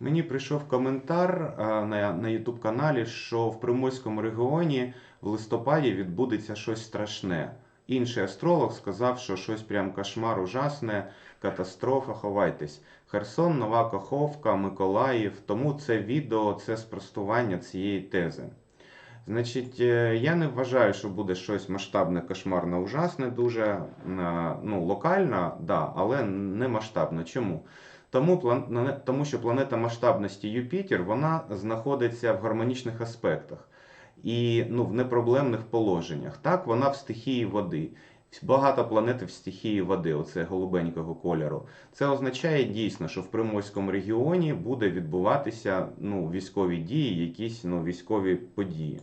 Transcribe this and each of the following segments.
Мені прийшов коментар на, на YouTube каналі, що в Приморському регіоні в листопаді відбудеться щось страшне. Інший астролог сказав, що щось прям кошмар ужасне, катастрофа, ховайтесь. Херсон, Нова Каховка, Миколаїв. Тому це відео це спростування цієї тези. Значить, е, я не вважаю, що буде щось масштабне, кошмарне, ужасне, дуже е, ну, локально, да, але не масштабно. Чому? Тому, тому що планета масштабності Юпітер вона знаходиться в гармонічних аспектах і ну, в непроблемних положеннях. Так, вона в стихії води. Багато планет в стихії води, оце голубенького кольору. Це означає дійсно, що в Приморському регіоні буде відбуватися ну, військові дії, якісь ну, військові події.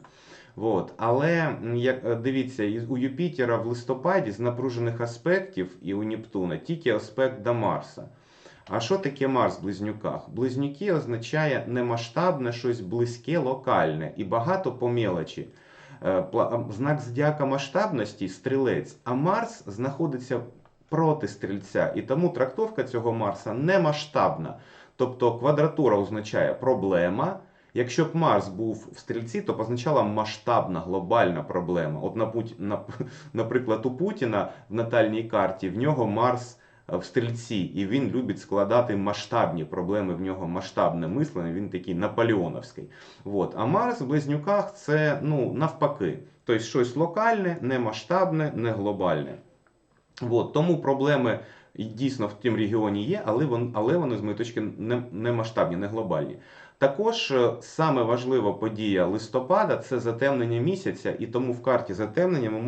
От. Але як дивіться, у Юпітера в листопаді з напружених аспектів і у Нептуна тільки аспект до Марса. А що таке Марс в близнюках? Близнюки означає немасштабне, щось близьке, локальне і багато по мелочі. Е, Знак зодіака масштабності стрілець, а Марс знаходиться проти стрільця, і тому трактовка цього Марса не масштабна. Тобто квадратура означає проблема. Якщо б Марс був в стрільці, то б означала масштабна глобальна проблема. От, наприклад, у Путіна в натальній карті в нього Марс в стрільці, і він любить складати масштабні проблеми. В нього масштабне мислення. Він такий наполеоновський. От. А Марс в близнюках це ну навпаки. Тобто щось локальне, не масштабне, не глобальне. От. Тому проблеми і дійсно в тім регіоні є, але вони, але вони з моєї точки не, не масштабні, не глобальні. Також е, саме важлива подія листопада це затемнення місяця, і тому в карті затемнення ми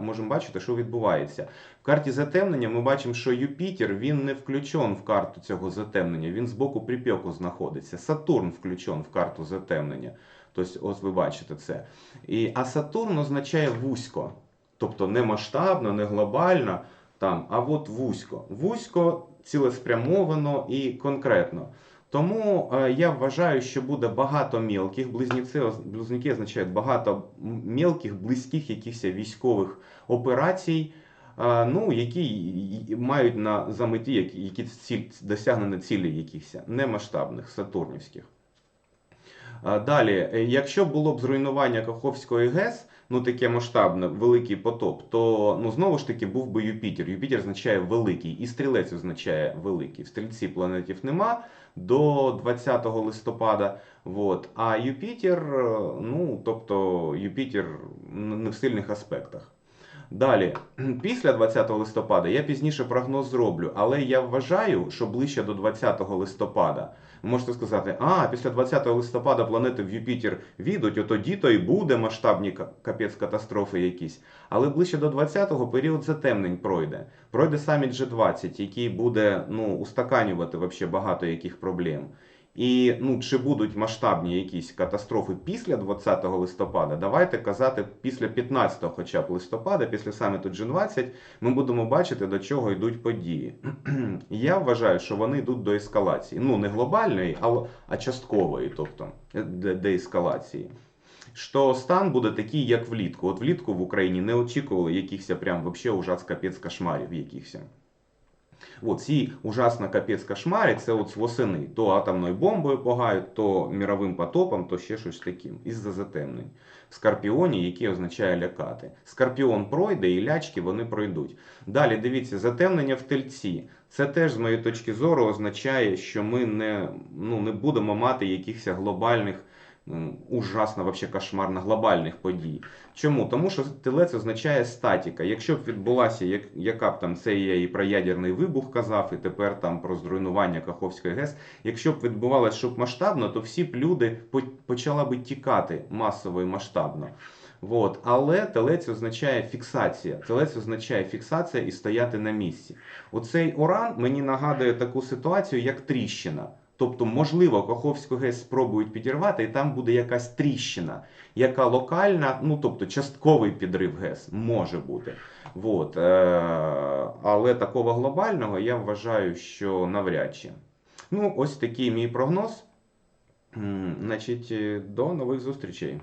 можемо, бачити, що відбувається. В карті затемнення ми бачимо, що Юпітер він не включен в карту цього затемнення, він з боку припеку знаходиться. Сатурн включен в карту затемнення. Тобто, ось ви бачите це. І, а Сатурн означає вузько, тобто не масштабно, не глобально, там, а от вузько. Вузько, цілеспрямовано і конкретно. Тому е, я вважаю, що буде багато мілких. Близнюки, близнюки означають багато мілких, близьких якихось військових операцій, е, ну, які мають на за меті які, які ціль, досягнені цілі якихось немасштабних, сатурнівських. Далі, е, якщо було б зруйнування Каховської ГЕС, ну таке масштабне, великий потоп, то ну знову ж таки був би Юпітер. Юпітер означає великий, і стрілець означає великий. В стрільці планетів нема до 20 листопада. Вот. А Юпітер, е, ну тобто Юпітер не в сильних аспектах. Далі, після 20 листопада я пізніше прогноз зроблю, але я вважаю, що ближче до 20 листопада. Можете сказати, а після 20 листопада планети в Юпітер відуть, ото тоді то і буде масштабні ка- капець катастрофи якісь. Але ближче до 20-го період затемнень пройде. Пройде саміт G20, який буде ну, устаканювати багато яких проблем. І ну, чи будуть масштабні якісь катастрофи після 20 листопада, давайте казати після 15 хоча б листопада, після саміту G20, ми будемо бачити, до чого йдуть події. Я вважаю, що вони йдуть до ескалації. Ну, не глобальної, а, а часткової, тобто е, деескалації. Що стан буде такий, як влітку. От влітку в Україні не очікували якихось прям вообще ужас капець кошмарів якихось. От ці ужасно капець кошмари, це от восени. То атомною бомбою погають, то міровим потопом, то ще щось таким. Із-за затемнень. В Скорпіоні, який означає лякати. Скорпіон пройде і лячки вони пройдуть. Далі дивіться, затемнення в тельці. Це теж, з моєї точки зору, означає, що ми не, ну, не будемо мати якихось глобальних, ужасно, вообще кошмарно глобальних подій. Чому? Тому що телець означає статіка. Якщо б відбулася, як, яка б там це я і про ядерний вибух казав, і тепер там про зруйнування Каховської ГЕС. Якщо б відбувалося щоб масштабно, то всі б люди по- почала би тікати масово і масштабно. Вот. Але телець означає фіксація. Телець означає фіксація і стояти на місці. Оцей уран мені нагадує таку ситуацію, як тріщина. Тобто, можливо, Каховську ГЕС спробують підірвати, і там буде якась тріщина, яка локальна, ну тобто частковий підрив ГЕС може бути. От. Е, але такого глобального я вважаю, що навряд чи. Ну, ось такий мій прогноз. Значить, е, до нових зустрічей.